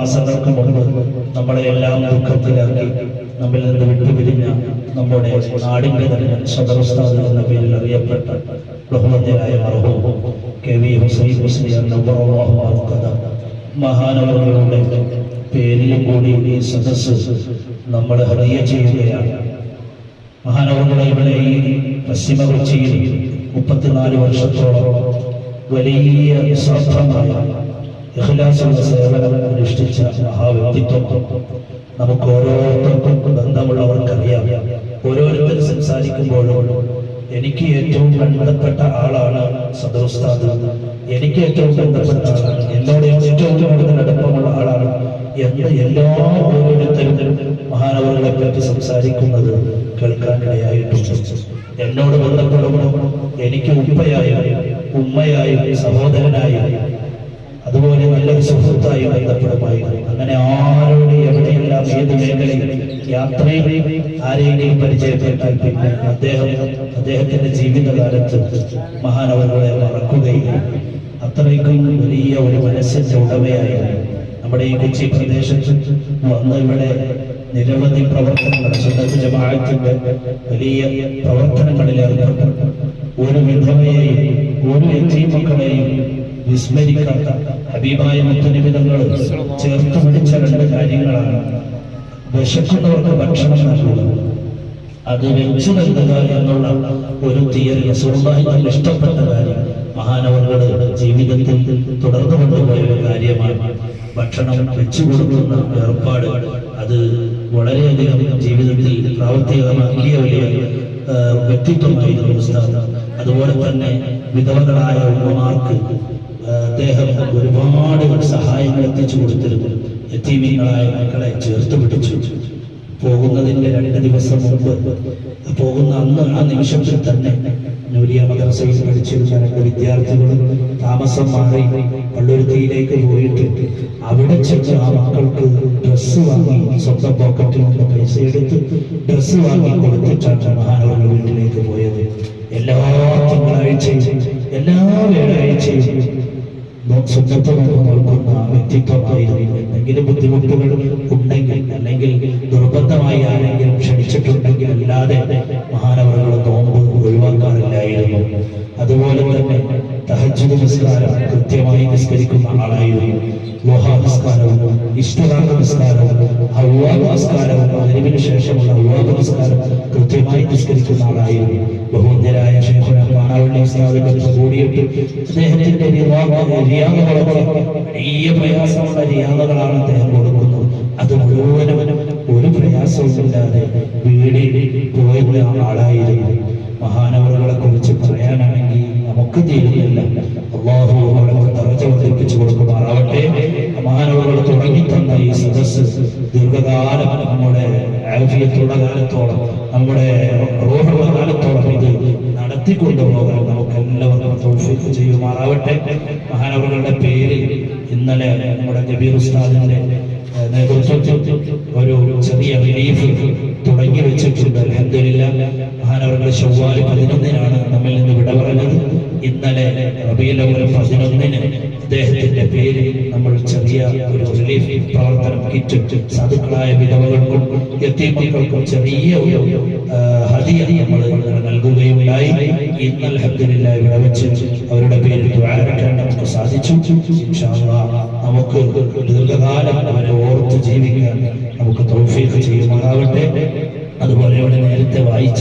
മാസങ്ങൾക്ക് മുമ്പ് നമ്മളെ എല്ലാം ദുഃഖത്തിലാക്കി നമ്മിൽ നിന്ന് വിട്ടുപിരിഞ്ഞ നമ്മുടെ നാടിന്റെ തന്നെ സദർസ്ഥാദ് എന്ന പേരിൽ അറിയപ്പെട്ട ബഹുമതിയായ മർഹൂം കെ വി ഹുസൈൻ അൻഹു മഹാനവറുകളുടെ പേരിലും കൂടി ഈ സദസ് നമ്മൾ ഹൃദയ ചെയ്യുകയാണ്. മഹാനവറുകളെ ഇവിടെ ഈ പശ്ചിമ കൊച്ചിയിൽ മുപ്പത്തിനാല് വർഷത്തോളം വലിയ ഇഖ്ലാസുള്ള സേവനം അനുഷ്ഠിച്ച മഹാവ്യക്തിത്വം നമുക്ക് ഓരോരുത്തർക്കും ബന്ധമുള്ളവർക്കറിയാം ഓരോരുത്തരും സംസാരിക്കുമ്പോഴും എനിക്ക് ഏറ്റവും ബന്ധപ്പെട്ട ആളാണ് സദോസ്താദ്. എനിക്ക് ഏറ്റവും ബന്ധപ്പെട്ട ആളാണ്. എന്നോട് ഏറ്റവും കൂടുതൽ അടുപ്പമുള്ള ആളാണ് എന്ന് എല്ലാ ഓരോരുത്തരും മഹാനവറുകളെ പറ്റി സംസാരിക്കുന്നത് കേൾക്കാനിടയായിട്ടുണ്ട്. എന്നോട് ബന്ധപ്പെടുമ്പോൾ എനിക്ക് ഉപ്പയായും ഉമ്മയായും സഹോദരനായും അതുപോലെ നല്ലൊരു സുഹൃത്തായി ബന്ധപ്പെടുമായിരുന്നു. അങ്ങനെ ആരോട് എവിടെയെല്ലാം ഏത് മേഖലയിൽ യാത്രയിൽ ആരെങ്കിലും പരിചയപ്പെട്ടാൽ പിന്നെ അദ്ദേഹം അദ്ദേഹത്തിന്റെ ജീവിതകാലത്ത് മഹാനവറുകളെ മറക്കുകയില്ല. അത്രയ്ക്കും വലിയ ഒരു മനസ്സിന്റെ ഉടമയായിരുന്നു. നമ്മുടെ ഈ കൊച്ചി പ്രദേശത്ത് വന്ന് ഇവിടെ നിരവധി പ്രവർത്തനങ്ങൾ സുന്നത്ത് ജമാഅത്തിന്റെ വലിയ പ്രവർത്തനങ്ങളിൽ ഏർപ്പെട്ടു. ഒരു വിധവയെയും ഒരു എത്തി മക്കളെയും വിസ്മരിക്കാത്ത ഹബീബായ മുത്തനിബിതങ്ങൾ ചേർത്ത് പിടിച്ച രണ്ട് കാര്യങ്ങളാണ്. വിശക്കുന്നവർക്ക് ഭക്ഷണം നൽകുക. അത് വെച്ചു നൽകുക എന്നുള്ള ഒരു തിയറി സുഹൃത്തായി ഇഷ്ടപ്പെട്ട കാര്യം മഹാനവറുകളുടെ ജീവിതത്തിൽ തുടർന്നു കൊണ്ടുപോയ ഒരു കാര്യമാണ്. ഭക്ഷണം വെച്ചു കൊടുക്കുന്ന ഏർപ്പാട് അത് വളരെയധികം ജീവിതത്തിൽ പ്രാവർത്തികമാക്കിയ ഒരു വ്യക്തിത്വമായിരുന്നു ഉസ്താദ്. അതുപോലെ തന്നെ വിധവകളായ ഉമ്മമാർക്ക് അദ്ദേഹം ഒരുപാട് സഹായങ്ങൾ എത്തിച്ചു കൊടുത്തിരുന്നു. എത്തിമീങ്ങളായ മക്കളെ ചേർത്ത് പിടിച്ചു. പോകുന്നതിന്റെ രണ്ട് ദിവസം മുമ്പ് പോകുന്ന അന്ന് ആ നിമിഷത്തിൽ തന്നെ നൂരിയ മദ്രസയിൽ പഠിച്ചിരുന്ന രണ്ട് വിദ്യാർത്ഥികൾ താമസം മാറി പള്ളുരുത്തിയിലേക്ക് പോയിട്ട് അവിടെ ചെന്ന് ആ മക്കൾക്ക് ഡ്രസ്സ് വാങ്ങി സ്വന്തം പോക്കറ്റിൽ നിന്ന് പൈസ എടുത്ത് ഡ്രസ്സ് വാങ്ങി കൊടുത്തിട്ടാണ് മഹാനവരുടെ വീട്ടിലേക്ക് പോയത്. എല്ലാ തിങ്കളാഴ്ചയും എല്ലാ വ്യാഴാഴ്ചയും നോക്കുന്ന വ്യക്തിത്വമായിരുന്നു. ബുദ്ധിമുട്ടുകൾ ഉണ്ടെങ്കിൽ അല്ലെങ്കിൽ നിർബന്ധമായി ആരെങ്കിലും ക്ഷണിച്ചിട്ടുണ്ടെങ്കിൽ അല്ലാതെ മഹാനവറുകൾ നോമ്പ് ഒഴിവാക്കാറില്ലായിരുന്നു. അതുപോലെ തന്നെ തഹജ്ജുദ് നിസ്കാരം കൃത്യമായി നിസ്കരിക്കുന്ന ആളായിരുന്നു. ലോഹ നിസ്കാരവും ഇഷ്ടകാല നിസ്കാരവും ഹൗവാ നിസ്കാരവും അതിനു ശേഷമുള്ള ഹൗവാ നിസ്കാരം കൃത്യമായി നിസ്കരിക്കുന്ന ആളായിരുന്നു. പ്രയാസമുള്ള റിയാദകളാണ് അദ്ദേഹം കൊടുക്കുന്നത്. അത് മുഴുവനും ഒരു പ്രയാസവുമില്ലാതെ വീടിൽ പോയുള്ള ആളായിരുന്നു. മഹാനവറുകളെ കുറിച്ച് പറയാനാണെങ്കിൽ നമുക്ക് തീരുന്നില്ല. അള്ളാഹു തറച്ച വർദ്ധിപ്പിച്ചു കൊടുക്കുമാറാവട്ടെ. മഹാനവറുകൾ തുടങ്ങി തന്ന ഈ സദസ് ദീർഘകാലം നമ്മുടെ ആഫിയത്തുള്ള കാലത്തോളം നമ്മുടെ റോഹുള്ള കാലത്തോളം ഇത് നടത്തിക്കൊണ്ടുപോകാൻ നമുക്ക് എല്ലാവർക്കും തൗഫീഖ് ചെയ്യുമാറാവട്ടെ. മഹാനവറുകളുടെ പേരിൽ ഇന്നലെ നമ്മുടെ ജബീർ ഉസ്താദിന്റെ നേതൃത്വത്തിൽ ഒരു ചെറിയ റിലീഫ് തുടങ്ങി വെച്ചിട്ടുണ്ട്. അൽഹംദുലില്ലാ മഹാനവരുടെ ചൊവ്വാൽ പതിനൊന്നിനാണ് നമ്മിൽ നിന്ന് വിട പറഞ്ഞത്. ഇന്നലെ റബീലവർ പതിനൊന്നിന് അദ്ദേഹത്തിന്റെ പേര് നമ്മൾ ചെറിയ ഒരു റിലീഫ് പ്രവർത്തനം കിറ്റ് സാധുക്കളായ വിധവകൾക്കും എത്തിമക്കൾക്കും ചെറിയ ഒരു ഹതിയ നമ്മൾ നൽകുകയുണ്ടായി. ഇന്ന് അൽഹംദുലില്ലാ ഇവിടെ വെച്ച് അവരുടെ പേരിൽ ദ്വാരക്കാൻ നമുക്ക് സാധിച്ചു. നമുക്ക് ദീർഘകാലം അവരെ ഓർത്ത് ജീവിക്കാൻ അതുപോലെ ഇവിടെ നേരത്തെ വായിച്ച